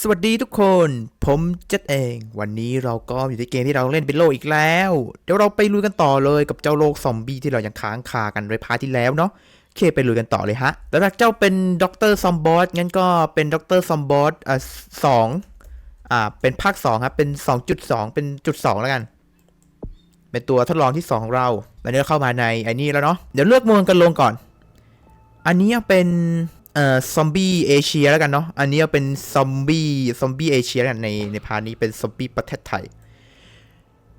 สวัสดีทุกคน ผมจ็ดเอง วันนี้เราก็อยู่ในเกมที่เราเล่นเป็นโลกอีกแล้ว เดี๋ยวเราไปลุยกันต่อเลยกับเจ้าโลกซอมบี้ที่เรายังค้างคากันในพาร์ทที่แล้วเนาะเคไปลุยกันต่อเลยฮะแล้วถ้าเจ้าเป็นด็อกเตอร์ซอมบอสงั้นก็เป็นด็อกเตอร์ซอมบอสอะสองอ่าเป็นภาคสองครับเป็น 2.2 เป็นจุดสองแล้วกัน เป็นตัวทดลองที่สองของเราตอนนี้เราเข้ามาในไอ้นี่แล้วเนาะเดี๋ยวเลือกมืองกันลงก่อน อันนี้เป็น เอ่อซอมบี้เอเชียแล้วกันเนาะอันนี้เป็นซอมบี้ซอมบี้เอเชียกันในในพาร์ทนี้เป็นซอมบี้ประเทศไทย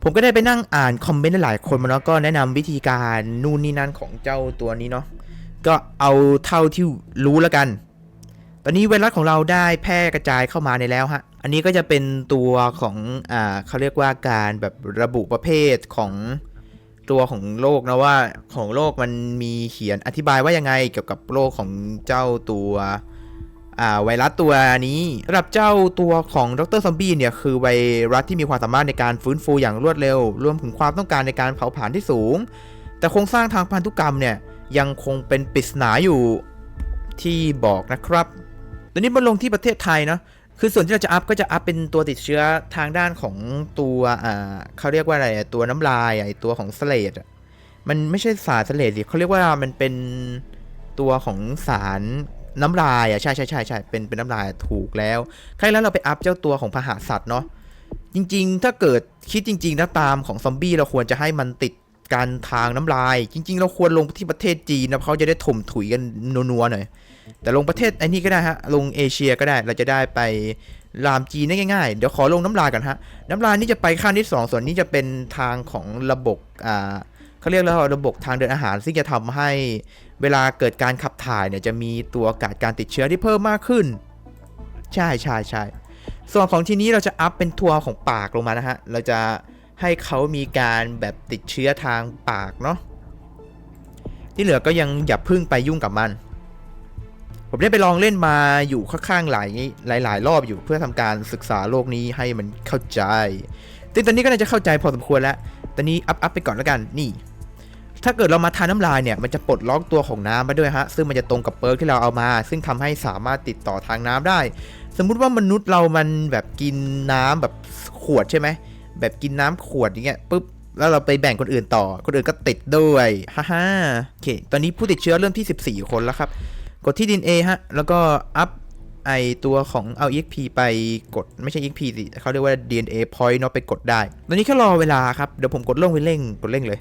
ผมก็ได้ไปนั่งอ่านคอมเมนต์หลายคนมาแล้วก็แนะนำวิธีการนู่นนี่นั่นของเจ้าตัวนี้เนาะก็เอาเท่าที่รู้แล้วกัน ตอนนี้ไวรัสของเราได้แพร่กระจายเข้ามาในแล้วฮะอันนี้ก็จะเป็นตัวของอ่าเขาเรียกว่าการแบบระบุประเภทของ ตัวของโรคนะว่าของโรคมันมีเขียนอธิบายว่ายังไงเกี่ยวกับโรคของเจ้าตัวอ่าไวรัสตัวนี้สำหรับเจ้าตัวของดรซอมบี้เนี่ย คือไวรัสที่มีความสามารถในการฟื้นฟูอย่างรวดเร็ว รวมถึงความต้องการในการเผาผลาญที่สูง แต่โครงสร้างทางพันธุกรรมเนี่ย ยังคงเป็นปริศนาอยู่ที่บอกนะครับตอนนี้มาลงที่ประเทศไทยเนาะ คือส่วนที่เราจะอัพก็จะอัพเป็นตัวติดเชื้อทางด้านของตัวอ่าเขาเรียกว่าอะไรตัวน้ำลายไอตัวของสเลดมันไม่ใช่สารสเลดสิเขาเรียกว่ามันเป็นตัวของสารน้ำลายอะใช่ใช่ใช่ใช่เป็นเป็นน้ำลายถูกแล้วใครแล้วเราไปอัพเจ้าตัวของพหะสัตว์เนาะจริง ๆ ถ้าเกิดคิดจริงๆนะตามของซอมบี้เราควรจะให้มันติดการทางน้ำลาย จริง ๆ เราควรลงที่ประเทศจีนนะเพราะเขาจะได้ถมถุยกันนัวๆหน่อย แต่ลงประเทศไอ้นี่ก็ได้ฮะ ลงเอเชียก็ได้ เราจะได้ไปลามจีนได้ง่ายๆ เดี๋ยวขอลงน้ำลายกันฮะ น้ำลายนี่จะไปขั้นที่ 2 ส่วนนี้จะเป็นทางของระบบอ่าเขาเรียกแล้วระบบทางเดินอาหาร ซึ่งจะทำให้เวลาเกิดการขับถ่ายเนี่ยจะมีตัวอากาศการติดเชื้อที่เพิ่มมากขึ้น ใช่ใช่ใช่ส่วนของทีนี้เราจะอัพเป็นทัวร์ของปากลงมานะฮะ เราจะให้เขามีการแบบติดเชื้อทางปากเนาะที่เหลือก็ยังอย่าพึ่งไปยุ่งกับมัน ผมได้ไปลองเล่นมาอยู่ข้างๆหลายหลายหลายรอบอยู่เพื่อทำการศึกษาโลกนี้ให้มันเข้าใจซึ่งตอนนี้ก็น่าจะเข้าใจพอสมควรแล้ว ตอนนี้อัพอัพไปก่อนแล้วกัน นี่ ถ้าเกิดเรามาทานน้ำลายเนี่ย มันจะปลดล็อกตัวของน้ำมาด้วยฮะ ซึ่งมันจะตรงกับเปิร์กที่เราเอามา ซึ่งทำให้สามารถติดต่อทางน้ำได้ สมมุติว่ามนุษย์เรามันแบบกินน้ำแบบขวดใช่ไหม แบบกินน้ำขวดอย่างเงี้ยปุ๊บ แล้วเราไปแบ่งคนอื่นต่อ คนอื่นก็ติดด้วย ฮ่าฮ่าโอเค ตอนนี้ผู้ติดเชื้อเริ่มที่ 14 คนแล้วครับ กดที่ดิน A ฮะ แล้วก็อัพไอตัวของเอา EXP ไปกดไม่ใช่ EXP สิเขาเรียกว่า DNA point เนาะไปกดได้ ตอนนี้แค่รอเวลาครับ เดี๋ยวผมกดลงไปเร่งกดเร่งเลย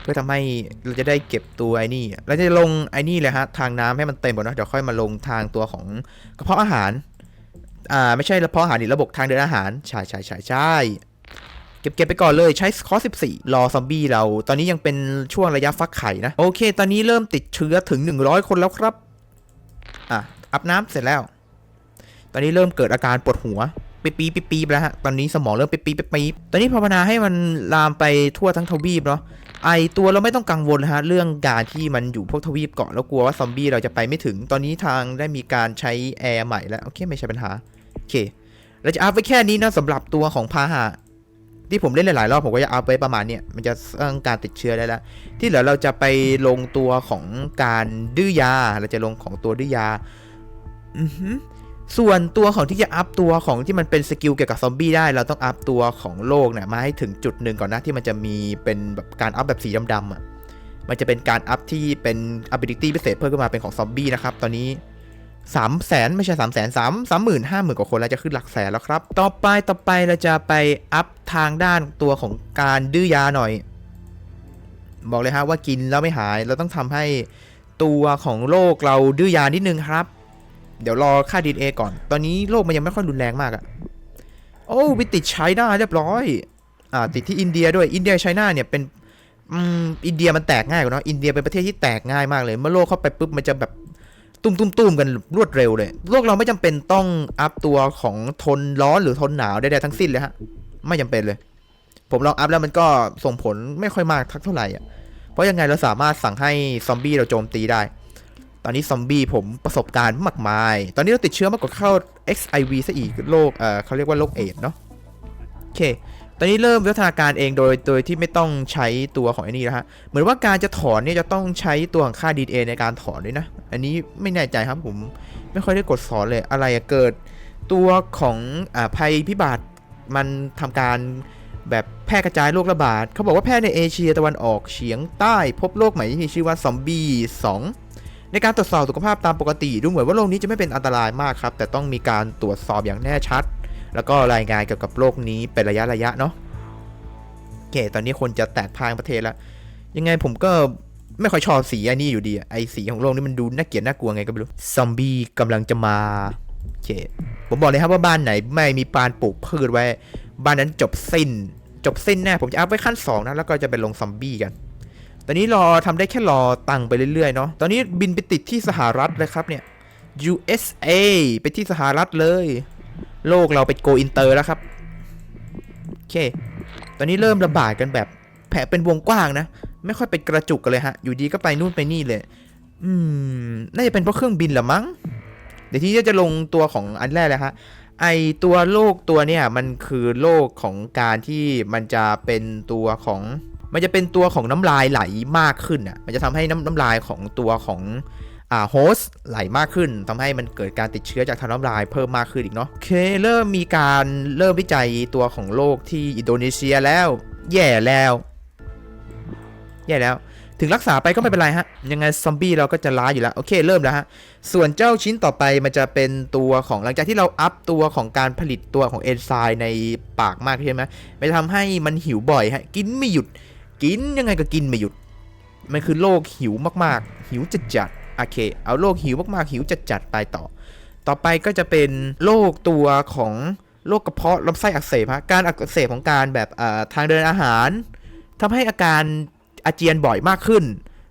เพื่อทำให้เราจะได้เก็บตัวไอ้นี่เราจะลงไอ้นี่เลยฮะ ทางน้ำให้มันเต็มก่อนนะเดี๋ยวค่อยมาลงทางตัวของกระเพาะอาหาร อ่า ไม่ใช่กระเพาะอาหารนี่ระบบทางเดินอาหารใช่ใช่ใช่ใช่เก็บเก็บไปก่อนเลยใช้คอส14 รอซอมบี้เรา ตอนนี้ยังเป็นช่วงระยะฟักไข่นะ โอเค ตอนนี้เริ่มติดเชื้อถึง 100 คนแล้วครับ อะอาบน้ำเสร็จแล้ว ตอนนี้เริ่มเกิดอาการปวดหัวปีปีปีปีแล้วฮะ ตอนนี้สมองเริ่มปีปีปีปีตอนนี้ภาวนาให้มันลามไปทั่วทั้งทวีปเนาะ ไอตัวเราไม่ต้องกังวลนะฮะ เรื่องการที่มันอยู่พวกทวีปเกาะแล้วกลัวว่าซอมบี้เราจะไปไม่ถึง ตอนนี้ทางได้มีการใช้แอร์ใหม่แล้ว โอเคไม่ใช่ปัญหา โอเค เราจะอัพไว้แค่นี้นะสำหรับตัวของพาหะ ที่ผมเล่นหลายๆรอบผมก็จะเอาไปประมาณเนี้ยมันจะสร้างการติดเชื้อได้แล้ว ที่เหลือเราจะไปลงตัวของการดื้อยา เราจะลงของตัวดื้อยาส่วนตัวของที่จะอัพตัวของที่มันเป็นสกิลเกี่ยวกับซอมบี้ได้ เราต้องอัพตัวของโลกเนี่ยมาให้ถึงจุดหนึ่งก่อนนะที่มันจะมีเป็นแบบการอัพแบบสีดำๆอะมันจะเป็นการอัพที่เป็น ability พิเศษเพิ่มขึ้นมาเป็นของซอมบี้นะครับตอนนี้ สามแสนไม่ใช่สามแสนสามสามหมื่นห้าหมื่นกว่าคนแล้วจะขึ้นหลักแสนแล้วครับ ต่อไปต่อไปเราจะไปอัพทางด้านตัวของการดื้อยาหน่อย บอกเลยฮะว่ากินแล้วไม่หาย เราต้องทำให้ตัวของโรคเราดื้อยานิดนึงครับ เดี๋ยวรอค่าดีเอก่อน ตอนนี้โรคมันยังไม่ค่อยรุนแรงมากอะโอ้ไปติดไชน่าเรียบร้อย อ่าติดที่อินเดียด้วยอินเดียไชน่าเนี่ยเป็นอืมอินเดียมันแตกง่ายกว่าเนอะอินเดียเป็นประเทศที่แตกง่ายมากเลย เมื่อโรคเข้าไปปุ๊บมันจะแบบ ตุ้มตุ้มตุ้มกันรวดเร็วเลยโลกเราไม่จำเป็นต้องอัพตัวของทนร้อนหรือทนหนาวใดๆทั้งสิ้นเลยฮะ ไม่จำเป็นเลย ผมลองอัพแล้วมันก็ส่งผลไม่ค่อยมากทักเท่าไหร่อะ เพราะยังไงเราสามารถสั่งให้ซอมบี้เราโจมตีได้ ตอนนี้ซอมบี้ผมประสบการณ์มากมาย ตอนนี้เราติดเชื้อมากกว่าเข้า XIV ซะอีกโรคเอ่อเขาเรียกว่าโรคเอดเนาะ โอเค ตอนนี้เริ่มวิวัฒนาการเองโดยโดยที่ไม่ต้องใช้ตัวของไอ้นี่แล้วฮะ เหมือนว่าการจะถอนเนี่ยจะต้องใช้ตัวของค่า DNA ในการถอนด้วยนะ อันนี้ไม่แน่ใจครับผมไม่ค่อยได้กดสอนเลยอะไรเกิดตัวของอภัยพิบัติมันทำการแบบแพร่กระจายโรคระบาดเขาบอกว่าแพร่ในเอเชียตะวันออกเฉียงใต้พบโรคใหม่ที่มีชื่อว่าซอมบี้2ในการตรวจสอบสุขภาพตามปกติ ดูเหมือนว่าโรคนี้จะไม่เป็นอันตรายมากครับ แต่ต้องมีการตรวจสอบอย่างแน่ชัด แล้วก็รายงานเกี่ยวกับโรคนี้เป็นระยะระยะๆเนาะโอเค ตอนนี้คนจะแตกพางประเทศแล้วยังไงผมก็ไม่ค่อยชอบสีอันนี้อยู่ดีอะไอสีของโลกนี่มันดูน่าเกลียดน่ากลัวไงก็ไม่รู้ซอมบี้กำลังจะมาโอเคผมบอกเลยครับว่าบ้านไหนไม่มีปานปลูกพืชไว้ บ้านนั้นจบสิ้น จบสิ้นแน่ผมจะอัพไว้ขั้น2นะแล้วก็จะไปลงซอมบี้กัน ตอนนี้รอทำได้แค่รอตังค์ไปเรื่อยๆเนาะตอนนี้บินไปติดที่สหรัฐเลยครับเนี่ย USA ไปที่สหรัฐเลย โลกเราไปโกอินเตอร์แล้วครับโอเค ตอนนี้เริ่มระบาดกันแบบแผลเป็นวงกว้างนะ ไม่ค่อยเป็นกระจุกกันเลยฮะ อยู่ดีก็ไปนู่นไปนี่เลย อืม น่าจะเป็นเพราะเครื่องบินหรือมั้ง เดี๋ยวทีนี้จะลงตัวของอันแรกเลยฮะ ไอตัวโรคตัวเนี่ยมันคือโรคของการที่มันจะเป็นตัวของ มันจะเป็นตัวของน้ำลายไหลมากขึ้นอะ มันจะทำให้น้ำน้ำลายของตัวของ โฮสต์ไหลมากขึ้นทำให้มันเกิดการติดเชื้อจากทางน้ำลายเพิ่มมากขึ้นอีกเนาะโอเคเริ่มมีการเริ่มวิจัยตัวของโรคที่อินโดนีเซียแล้ว แย่แล้ว แย่แล้ว ถึงรักษาไปก็ไม่เป็นไรฮะ ยังไงซอมบี้เราก็จะล้าอยู่แล้ว โอเคเริ่มแล้วฮะ ส่วนเจ้าชิ้นต่อไปมันจะเป็นตัวของหลังจากที่เราอัพตัวของการผลิตตัวของเอนไซม์ในปากมากใช่ไหมมันจะทำให้มันหิวบ่อยฮะกินไม่หยุด กินยังไงก็กินไม่หยุด มันคือโรคหิวมากๆ หิวจัดจัด โอเค เอาโรคหิวมากๆหิวจัดๆไปต่อ ต่อไปก็จะเป็นโรคตัวของโรคกระเพาะลำไส้อักเสบฮะการอักเสบของการแบบทางเดินอาหารทำให้อาการอาเจียนบ่อยมากขึ้น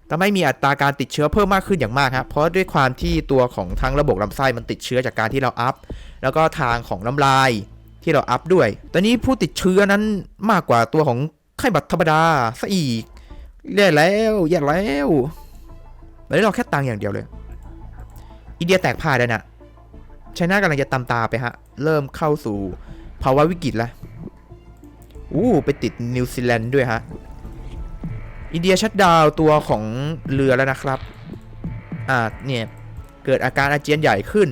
ทำให้มีอัตราการติดเชื้อเพิ่มมากขึ้นอย่างมากครับเพราะด้วยความที่ตัวของทั้งระบบลำไส้มันติดเชื้อจากการที่เราอัพ แล้วก็ทางของน้ำลายที่เราอัพด้วย ตอนนี้ผู้ติดเชื้อนั้นมากกว่าตัวของไข้หวัดธรรมดาซะอีกแย่แล้วแย่แล้ว ตอนนี้เราแค่ตังค์อย่างเดียวเลย อินเดียแตกพ่ายแล้วนะไชน่ากำลังจะตามตาไปฮะ เริ่มเข้าสู่ภาวะวิกฤตแล้วอู้ไปติดนิวซีแลนด์ด้วยฮะ อินเดียชัดดาวตัวของเรือแล้วนะครับ อ่า เนี่ย เกิดอาการอาเจียนใหญ่ขึ้น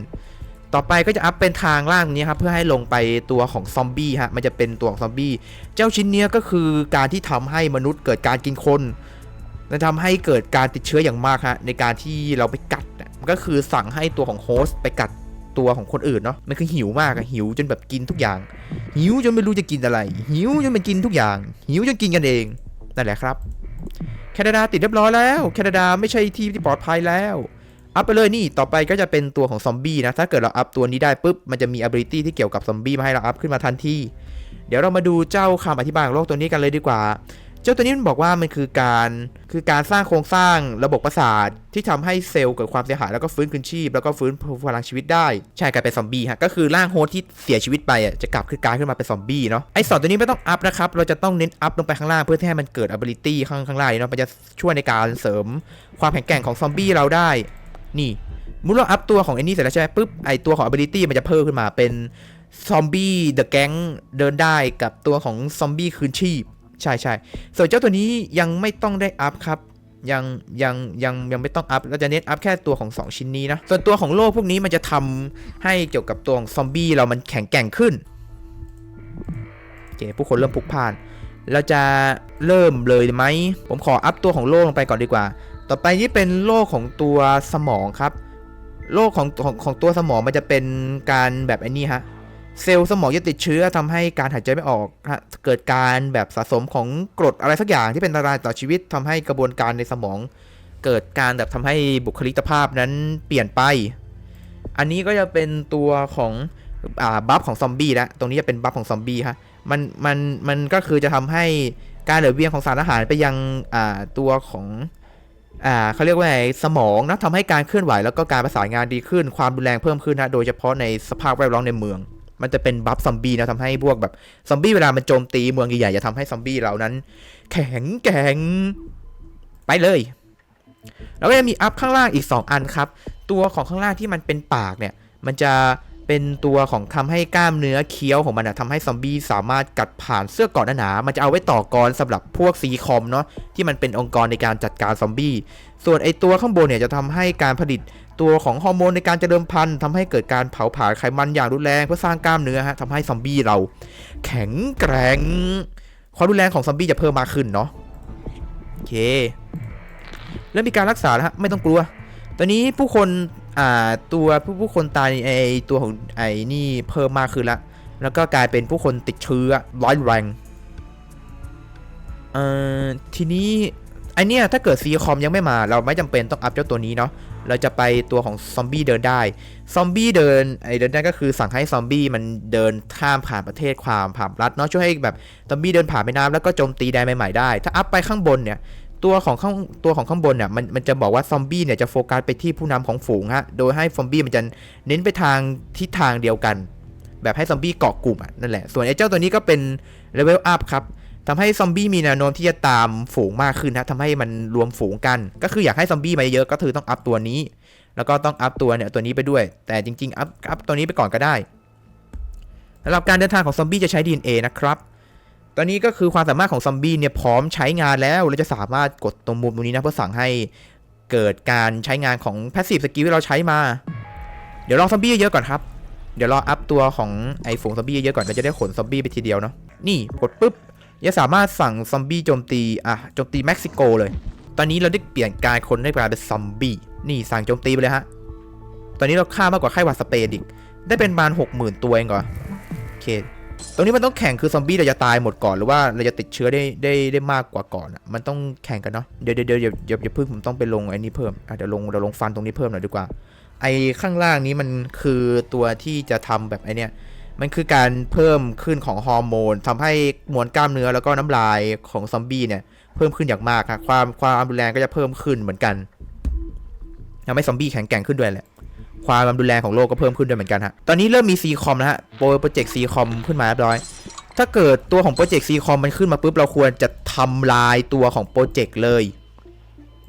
ต่อไปก็จะอัพเป็นทางล่างนี้ครับ เพื่อให้ลงไปตัวของซอมบี้ฮะ มันจะเป็นตัวของซอมบี้ เจ้าชิ้นเนี้ยก็คือการที่ทำให้มนุษย์เกิดการกินคน และทำให้เกิดการติดเชื้ออย่างมากฮะในการที่เราไปกัดน่ะมันก็คือสั่งให้ตัวของโฮสต์ไปกัดตัวของคนอื่นเนาะมันคือหิวมากอะหิวจนแบบกินทุกอย่าง หิวจนไม่รู้จะกินอะไร หิวจนมันกินทุกอย่าง หิวจนกินกันเองนั่นแหละครับ แคนาดาติดเรียบร้อยแล้ว แคนาดาไม่ใช่ที่ที่ปลอดภัยแล้วอัพไปเลยนี่ต่อไปก็จะเป็นตัวของซอมบี้นะถ้าเกิดเราอัพตัวนี้ได้ปุ๊บมันจะมี ability ที่เกี่ยวกับซอมบี้มาให้เราอัพขึ้นมาทันทีเดี๋ยวเรามาดูเจ้าคำอธิบายของโรคตัวนี้กันเลยดีกว่า เจ้าตัวนี้มันบอกว่ามันคือการคือการสร้างโครงสร้างระบบประสาทที่ทำให้เซลล์เกิดความเสียหายแล้วก็ฟื้นคืนชีพ แล้วก็ฟื้นพลังชีวิตได้ ใช่กลายเป็นซอมบี้ฮะก็คือร่างโฮสต์ที่เสียชีวิตไปอะจะกลับคือกลายขึ้นมาเป็นซอมบี้เนาะไอสองตัวนี้ไม่ต้องอัพนะครับเราจะต้องเน้นอัพลงไปข้างล่างเพื่อที่ให้มันเกิด ability ข้างข้างล่างเนาะมันจะช่วยในการเสริมความแข็งแกร่งของซอมบี้เราได้นี่มุดเราอัพตัวของไอ้นี่เสร็จแล้วใช่ไหมปุ๊บไอตัวของ ability มันจะเพิ่มขึ้นมาเป็นซอมบี้เดอะแก๊งเดินได้กับตัวของซอมบี้คืนชีพ ใช่ใช่ส่วนเจ้าตัวนี้ยังไม่ต้องได้อัพครับยังยังยังยังไม่ต้องอัพเราจะเน้นอัพแค่ตัวของ 2 ชิ้นนี้นะ ส่วนตัวของโล่พวกนี้มันจะทำให้เกี่ยวกับตัวของซอมบี้เรามันแข็งแกร่งขึ้นโอเคผู้คนเริ่มพุกพล่าน เราจะเริ่มเลยไหม ผมขออัพตัวของโล่ลงไปก่อนดีกว่า ต่อไปนี่เป็นโล่ของตัวสมองครับโรคของของของตัวสมองมันจะเป็นการแบบไอ้นี่ฮะ เซลล์สมองจะติดเชื้อทำให้การหายใจไม่ออก เกิดการแบบสะสมของกรดอะไรสักอย่างที่เป็นอันตรายต่อชีวิตทำให้กระบวนการในสมอง เกิดการแบบทำให้บุคลิกภาพนั้นเปลี่ยนไป อันนี้ก็จะเป็นตัวของอ่าบัฟของซอมบี้แล้วตรงนี้จะเป็นบัฟของซอมบี้ฮะ มัน มัน มันก็คือจะทำให้การเหลือเวียงของสารอาหารไปยังอ่าตัวของอ่าเขาเรียกว่าไงสมองนะทำให้การเคลื่อนไหวแล้วก็การประสานงานดีขึ้น ความรุนแรงเพิ่มขึ้นนะ โดยเฉพาะในสภาพแวดล้อมในเมือง มันจะเป็นบัฟซอมบี้นะทำให้พวกแบบซอมบี้เวลามันโจมตีเมืองใหญ่ๆจะทำให้ซอมบี้เหล่านั้น แข็งแกร่งไปเลย แล้วก็จะมีอัพข้างล่างอีก 2 อันครับ ตัวของข้างล่างที่มันเป็นปากเนี่ย มันจะเป็นตัวของทำให้กล้ามเนื้อเคี้ยวของมันอะทำให้ซอมบี้สามารถกัดผ่านเสื้อเกราะหนาๆมันจะเอาไว้ต่อกรสำหรับพวกซีคอมเนาะที่มันเป็นองค์กรในการจัดการซอมบี้ ส่วนไอตัวข้างบนเนี่ยจะทำให้การผลิต ตัวของฮอร์โมนในการเจริญพันธุ์ทำให้เกิดการเผาผลาญไขมันอย่างรุนแรงเพื่อสร้างกล้ามเนื้อฮะทำให้ซอมบี้เรา แข็งแกร่งความรุนแรงของซอมบี้จะเพิ่มมากขึ้นเนาะโอเคเริ่มมีการรักษาแล้วฮะไม่ต้องกลัว ตอนนี้ผู้คนอ่าตัวผู้ผู้คนตายไอตัวของไอนี่เพิ่มมากขึ้นแล้วแล้วก็กลายเป็นผู้คนติดเชื้อร้อยแรงเอ่อทีนี้ ไอเนี้ยถ้าเกิดซีคอมยังไม่มา เราไม่จำเป็นต้องอัพเจ้าตัวนี้เนาะเราจะไปตัวของซอมบี้เดินได้ ซอมบี้เดินไอเดินได้ก็คือสั่งให้ซอมบี้มันเดินข้ามผ่านประเทศความผ่านรัฐเนาะช่วยให้แบบซอมบี้เดินผ่านแม่น้ำแล้วก็โจมตีแดนใหม่ๆได้ ถ้าอัพไปข้างบนเนี่ยตัวของข้างตัวของข้างบนเนี่ยมันมันจะบอกว่าซอมบี้เนี่ยจะโฟกัสไปที่ผู้นำของฝูงฮะโดยให้ซอมบี้มันจะเน้นไปทางทิศทางเดียวกัน แบบให้ซอมบี้เกาะกลุ่มอะนั่นแหละส่วนไอ้เจ้าตัวนี้ก็เป็นเลเวลอัพครับ ทำให้ซอมบี้มีแนวโน้มที่จะตามฝูงมากขึ้นนะทำให้มันรวมฝูงกัน ก็คืออยากให้ซอมบี้มาเยอะก็คือต้องอัพตัวนี้ แล้วก็ต้องอัพตัวเนี่ยตัวนี้ไปด้วย แต่จริงๆอัพอัพตัวนี้ไปก่อนก็ได้สำหรับการเดินทางของซอมบี้จะใช้ DNA นะครับตอนนี้ก็คือความสามารถของซอมบี้เนี่ยพร้อมใช้งานแล้วเราจะสามารถกดตรงมุมตรงนี้นะเพื่อสั่งให้เกิดการใช้งานของพาสซีฟสกิลที่เราใช้มา เดี๋ยวรอซอมบี้เยอะก่อนครับ เดี๋ยวรออัพตัวของไอ้ฝูงซอมบี้เยอะก่อนเราจะได้ขนซอมบี้ไปทีเดียวเนาะ นี่กดปุ๊บ จะสามารถสั่งซอมบี้โจมตีอะโจมตีเม็กซิโกเลย ตอนนี้เราได้เปลี่ยนการคนให้กลายเป็นซอมบี้นี่สั่งโจมตีไปเลยฮะ ตอนนี้เราฆ่ามากกว่าไข้หวัดสเปนอีกได้เป็นประมาณหกหมื่นตัวเองก่อนโอเคตรงนี้มันต้องแข่งคือซอมบี้เราจะตายหมดก่อนหรือว่าเราจะติดเชื้อได้ได้ได้มากกว่าก่อนอะมันต้องแข่งกันเนาะเดี๋ยวเดี๋ยวเดี๋ยวอย่าอย่าอย่าเพิ่งผมต้องไปลงไอ้นี่เพิ่มอะเดี๋ยวลงเดี๋ยวลงฟันตรงนี้เพิ่มหน่อยดีกว่า ไอ้ข้างล่างนี้มันคือตัวที่จะทำแบบไอ้นี้ย มันคือการเพิ่มขึ้นของฮอร์โมนทำให้มวลกล้ามเนื้อแล้วก็น้ำลายของซอมบี้เนี่ยเพิ่มขึ้นอย่างมากครับความความรุนแรงก็จะเพิ่มขึ้นเหมือนกันทำให้ซอมบี้แข็งแกร่งขึ้นด้วยแหละความรุนแรงของโลกก็เพิ่มขึ้นด้วยเหมือนกันฮะตอนนี้เริ่มมีซีคอมแล้วฮะโปรโปรเจกต์ซีคอมขึ้นมาเรียบร้อย ถ้าเกิดตัวของโปรเจกต์ซีคอมมันขึ้นมาปุ๊บเราควรจะทำลายตัวของโปรเจกต์เลย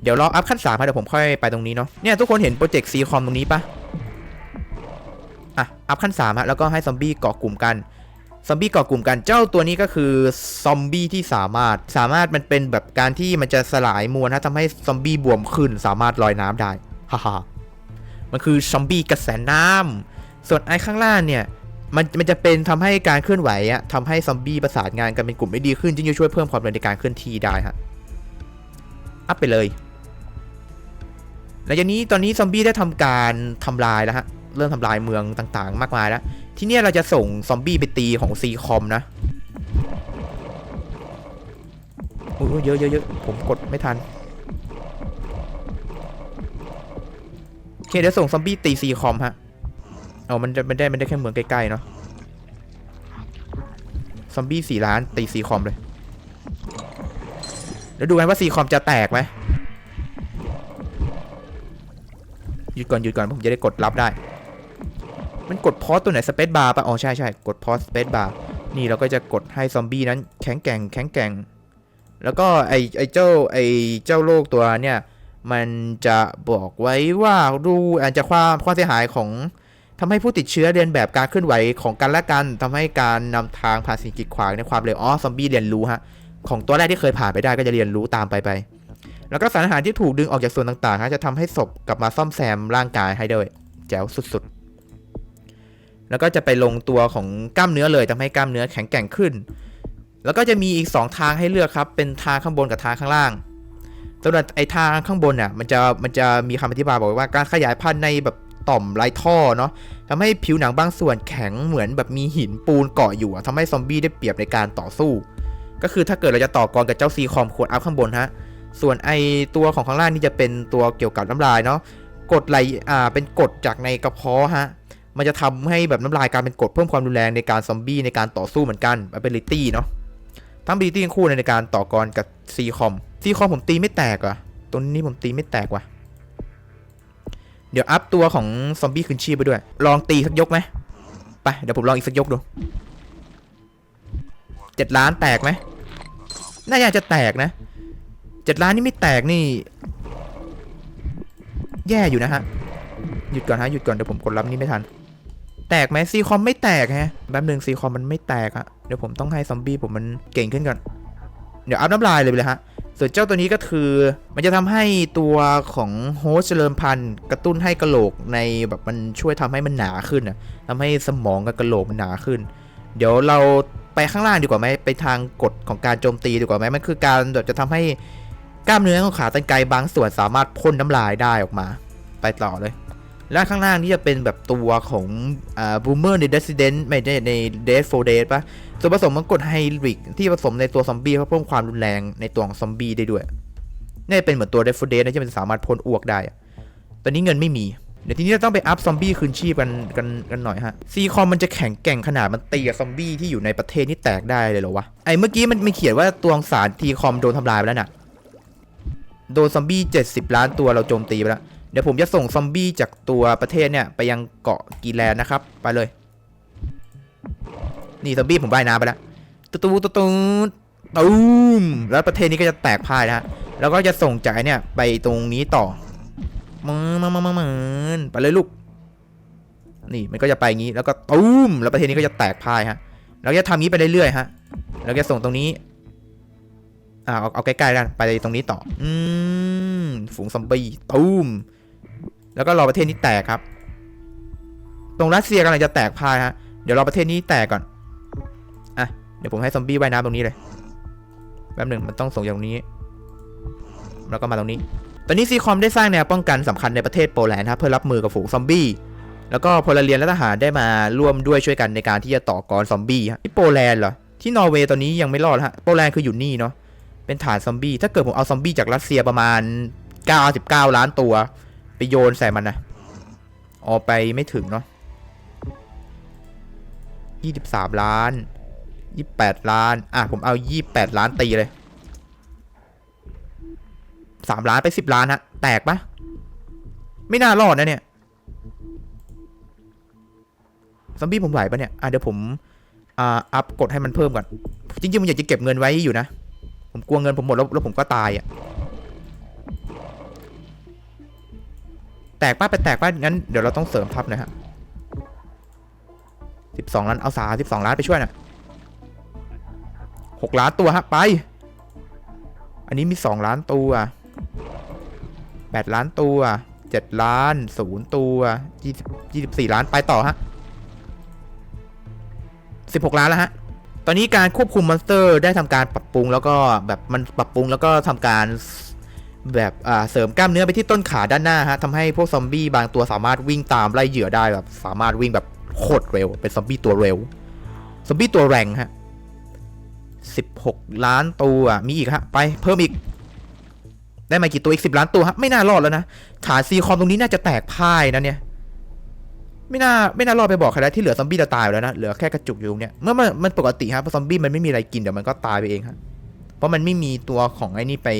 เดี๋ยวรออัพขั้นสามเดี๋ยวผมค่อยไปตรงนี้เนาะเนี่ยทุกคนเห็นโปรเจกต์ซีคอมตรงนี้ปะ อะ อัพขั้นสามฮะแล้วก็ให้ซอมบี้เกาะกลุ่มกัน ซอมบี้เกาะกลุ่มกัน เจ้าตัวนี้ก็คือซอมบี้ที่สามารถ สามารถมันเป็นแบบการที่มันจะสลายมวลนะทำให้ซอมบี้บวมขึ้น สามารถลอยน้ำได้ ฮ่าฮ่ามันคือซอมบี้กระแสน้ำส่วนไอ้ข้างล่างเนี่ย มันมันจะเป็นทำให้การเคลื่อนไหวอะทำให้ซอมบี้ประสานงานกันเป็นกลุ่มได้ดีขึ้นจึงจะช่วยเพิ่มความเร็วในการเคลื่อนที่ได้ฮะ อัพไปเลยหลังจากนี้ตอนนี้ซอมบี้ได้ทำการทำลายแล้วฮะ เริ่มทำลายเมืองต่างๆ มากมายแล้ว ทีเนี้ยเราจะส่งซอมบี้ไปตีของซีคอมนะโอ้ยเยอะเยอะเยอะผมกดไม่ทันโอเคเดี๋ยวส่งซอมบี้ตีซีคอมฮะเอามันจะมันได้มันได้แค่เมืองใกล้ๆเนาะซอมบี้สี่ล้านตีซีคอมเลยแล้วดูกันว่าซีคอมจะแตกไหมหยุดก่อนหยุดก่อนผมจะได้กดรับได้ มันกดพอสตัวไหนสเปซบาร์ป่ะอ๋อใช่ใช่กดพอสสเปซบาร์นี่เราก็จะกดให้ซอมบี้นั้นแข็งแกร่งแข็งแกร่ง แล้วก็ไอไอเจ้าไอเจ้าโรคตัวเนี่ยมันจะบอกไว้ว่าดูอาจจะความความเสียหายของทำให้ผู้ติดเชื้อเรียนแบบการเคลื่อนไหวของกันและกันทำให้การนำทางผ่านสิ่งกีดขวางในความเร็วอ๋อซอมบี้เรียนรู้ฮะของตัวแรกที่เคยผ่านไปได้ก็จะเรียนรู้ตามไปไป แล้วก็สารอาหารที่ถูกดึงออกจากส่วนต่างๆฮะจะทำให้ศพกลับมาซ่อมแซมร่างกายให้ด้วยแจ๋วสุดๆ แล้วก็จะไปลงตัวของกล้ามเนื้อเลยทำให้กล้ามเนื้อแข็งแกร่งขึ้น แล้วก็จะมีอีก 2 ทางให้เลือกครับ เป็นทางข้างบนกับทางข้างล่างสำหรับไอ้ทางข้างบนน่ะมันจะมันจะมีคำอธิบายบอกว่าการขยายพันธุ์ในแบบต่อมไรท่อเนาะทำให้ผิวหนังบางส่วนแข็งเหมือนแบบมีหินปูนเกาะอยู่อะทำให้ซอมบี้ได้เปรียบในการต่อสู้ ก็คือถ้าเกิดเราจะต่อกรกับเจ้าซีคอมควรอัพข้างบนฮะส่วนไอตัวของข้างล่างนี่จะเป็นตัวเกี่ยวกับน้ำลายเนาะกดไหลอ่าเป็นกดจากในกระเพาะฮะ มันจะทำให้แบบน้ำลายการเป็นกรดเพิ่มความรุนแรงในการซอมบี้ในการต่อสู้เหมือนกัน ability เนาะทั้ง ability ทั้งคู่ในการต่อกรกับซีคอมซีคอมผมตีไม่แตกว่ะตัวนี้ผมตีไม่แตกว่ะเดี๋ยวอัพตัวของซอมบี้คืนชีพไปด้วย ลองตีสักยกไหมไปเดี๋ยวผมลองอีกสักยกดูเจ็ดล้านแตกไหมน่าจะแตกนะเจ็ดล้านนี่ไม่แตกนี่ แย่อยู่นะฮะ หยุดก่อนฮะหยุดก่อนเดี๋ยวผมกดรับนี่ไม่ทัน แตกไหมซีคอมไม่แตกฮะแป๊บหนึ่งซีคอมมันไม่แตกอะเดี๋ยวผมต้องให้ซอมบี้ผมมันเก่งขึ้นก่อน เดี๋ยวอัพน้ำลายเลยไปเลยฮะส่วนเจ้าตัวนี้ก็คือมันจะทำให้ตัวของโฮสเจริญพันธุ์กระตุ้นให้กระโหลกในแบบมันช่วยทำให้มันหนาขึ้นนะทำให้สมองกับกระโหลกมันหนาขึ้น เดี๋ยวเราไปข้างล่างดีกว่าไหมไปทางกฎของการโจมตีดีกว่าไหมมันคือการแบบจะทำให้กล้ามเนื้อของขาตันไกรบางส่วนสามารถพ่นน้ำลายได้ออกมา ไปต่อเลย และข้างล่างนี่จะเป็นแบบตัวของอ่าบูมเมอร์ใน Resident ไม่ใช่ใน Dead for Dead ปะส่วนผสมมันกดไฮดริกที่ผสมในตัวซอมบี้เพื่อเพิ่มความรุนแรงในตัวของซอมบี้ได้ด้วยนี่เป็นเหมือนตัว Dead for Dead นะที่มันสามารถพ่นอ้วกได้ ตอนนี้เงินไม่มี เดี๋ยวทีนี้เราต้องไปอัพซอมบี้คืนชีพกันกันกันหน่อยฮะ ซีคอมมันจะแข็งแกร่งขนาดมันตีกับซอมบี้ที่อยู่ในประเทศนี่แตกได้เลยเหรอวะ ไอ้เมื่อกี้มันมันเขียนว่าตัวสารทีคอมโดนทำลายไปแล้วน่ะ โดนซอมบี้70 ล้านตัวเราโจมตีไปแล้ว ดี๋ยวผมจะส่งซอมบี้จากตัวประเทศเนี่ยไปยังเกาะกีแลนนะครับ ไปเลย นี่ซอมบี้ผมว่ายน้ำไปแล้วตุ๊ดตุ๊ดตุ๊ดตุ๊ดตูมแล้วประเทศนี้ก็จะแตกพ่ายนะฮะแล้วก็จะส่งจากไอเนี่ยไปตรงนี้ต่อมือมามามามาไปเลยลูก นี่มันก็จะไปอย่างนี้ แล้วก็ตูมแล้วประเทศนี้ก็จะแตกพ่ายฮะเราจะทำนี้ไปเรื่อยๆฮะแล้วจะส่งตรงนี้อ่าเอาเอาใกล้ๆกันไปตรงนี้ต่อ อืมฝูงซอมบี้ตูม แล้วก็รอประเทศนี้แตกครับ ตรงรัสเซียกำลังจะแตกพายฮะ เดี๋ยวรอประเทศนี้แตกก่อน อะ เดี๋ยวผมให้ซอมบี้ว่ายน้ำตรงนี้เลย แป๊บหนึ่งมันต้องส่งอย่างตรงนี้ แล้วก็มาตรงนี้ ตอนนี้ซีคอมได้สร้างแนวป้องกันสำคัญในประเทศโปแลนด์ครับเพื่อรับมือกับฝูงซอมบี้ แล้วก็พลเรือนและทหารได้มาร่วมด้วยช่วยกันในการที่จะต่อกรซอมบี้ฮะที่โปแลนด์เหรอ ที่นอร์เวย์ตอนนี้ยังไม่รอดฮะ โปแลนด์คืออยู่นี่เนาะ เป็นฐานซอมบี้ ถ้าเกิดผมเอาซอมบี้จากรัสเซียประมาณ 99 ล้านตัว ไปโยนใส่มันนะออกไปไม่ถึงเนาะ23ล้าน28ล้าน อะ ผมเอา28ล้านตีเลย3ล้านไป10ล้านฮะ แตกปะไม่น่ารอดนะเนี่ย ซอมบี้ผมไหวปะเนี่ย อะ เดี๋ยวผม อ่า อัพกดให้มันเพิ่มก่อน จริงๆผมอยากจะเก็บเงินไว้อยู่นะ ผมกลัวเงินผมหมดแล้วแล้วผมก็ตายอะ แตกป้าไปแตกป้างั้นเดี๋ยวเราต้องเสริมทัพนะฮะสิบสองล้านเอาสาสิบสองล้านไปช่วยน่อยหกล้านตัวฮะไป อันนี้มีสองล้านตัวแปดล้านตัวเจ็ดล้านศูนย์ตัวยี่สิบยี่สิบสี่ล้านไปต่อฮะสิบหกล้านแล้วฮะตอนนี้การควบคุมมอนสเตอร์ได้ทำการปรับปรุงแล้วก็แบบมันปรับปรุงแล้วก็ทำการ แบบเสริมกล้ามเนื้อไปที่ต้นขาด้านหน้าฮะทำให้พวกซอมบี้บางตัวสามารถวิ่งตามไล่เหยื่อได้แบบสามารถวิ่งแบบโคตรเร็ว เป็นซอมบี้ตัวเร็ว ซอมบี้ตัวแรงฮะสิบหกล้านตัวมีอีกฮะ ไปเพิ่มอีก ได้มากี่ตัวอีกสิบล้านตัวฮะ ไม่น่ารอดแล้วนะ ฐานซีคอมตรงนี้น่าจะแตกพ่ายนะเนี่ย ไม่น่าไม่น่ารอดไปบอกใครแล้วที่เหลือซอมบี้จะตายไปแล้วนะ เหลือแค่กระจุกอยู่ตรงเนี้ยเมื่อมันมันปกติฮะเพราะซอมบี้มันไม่มีอะไรกินเดี๋ยวมันก็ตายไปเองฮะ เพราะมันไม่มีตัวของไอ้นี่ไป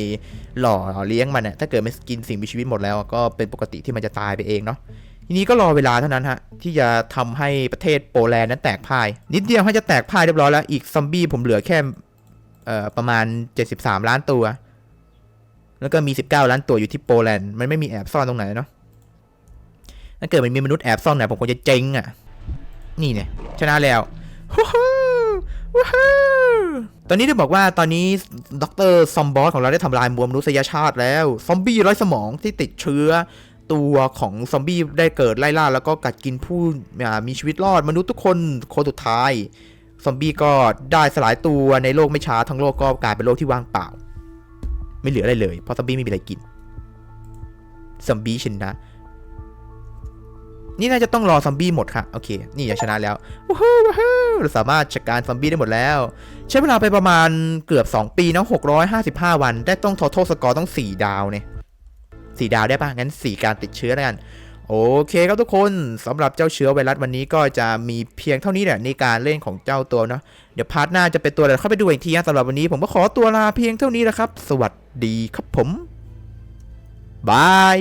หล่อเลี้ยงมันเนี่ยถ้าเกิดมันกินสิ่งมีชีวิตหมดแล้วก็เป็นปกติที่มันจะตายไปเองเนาะทีนี้ก็รอเวลาเท่านั้นฮะที่จะทำให้ประเทศโปแลนด์นั้นแตกพ่าย นิดเดียวให้จะแตกพ่ายเรียบร้อยแล้วอีกซอมบี้ผมเหลือแค่ประมาณ 73 ล้านตัว แล้วก็มี 19 ล้านตัวอยู่ที่โปแลนด์มันไม่มีแอบซ่อนตรงไหนเนาะถ้าเกิดมันมีมนุษย์แอบซ่อนเนี่ยผมคงจะเจ๊งอะ นี่เนี่ยชนะแล้วฮู ตอนนี้ได้บอกว่าตอนนี้ดรซอมบอสของเราได้ทำลายมวลมนุษยชาติแล้ว ซอมบี้ไร้สมองที่ติดเชื้อตัวของซอมบี้ได้เกิดไล่ล่า แล้วก็กัดกินผู้มีชีวิตรอดมนุษย์ทุกคนคนสุดท้าย ซอมบี้ก็ได้สลายตัวในโลกไม่ช้าทั้งโลกก็กลายเป็นโลกที่ว่างเปล่า ไม่เหลืออะไรเลยเพราะซอมบี้ไม่มีอะไรกิน ซอมบี้ชนะ นี่น่าจะต้องรอซอมบี้หมดค่ะ โอเค นี่อยากชนะแล้ววู้ฮู้วู้ฮู้เราสามารถจัดการซอมบี้ได้หมดแล้ว ใช้เวลาไปประมาณเกือบ 2 ปีนาะ655 วัน ได้ต้องทอท a สกอร์ต้อง 4 ดาวเนี่ย4ดาวได้ปะงั้น 4 การติดเชื้อแล้วกัน โอเคครับทุกคนสำหรับเจ้าเชื้อไวรัสวันนี้ก็จะมีเพียงเท่านี้แหละในการเล่นของเจ้าตัวเนาะ เดี๋ยวพาร์ทหน้าจะเป็นตัวอะไรเข้าไปดูอีกทีนะสำหรับวันนี้ผมก็ขอตัวลาเพียงเท่านี้นะครับ สวัสดีครับผมบาย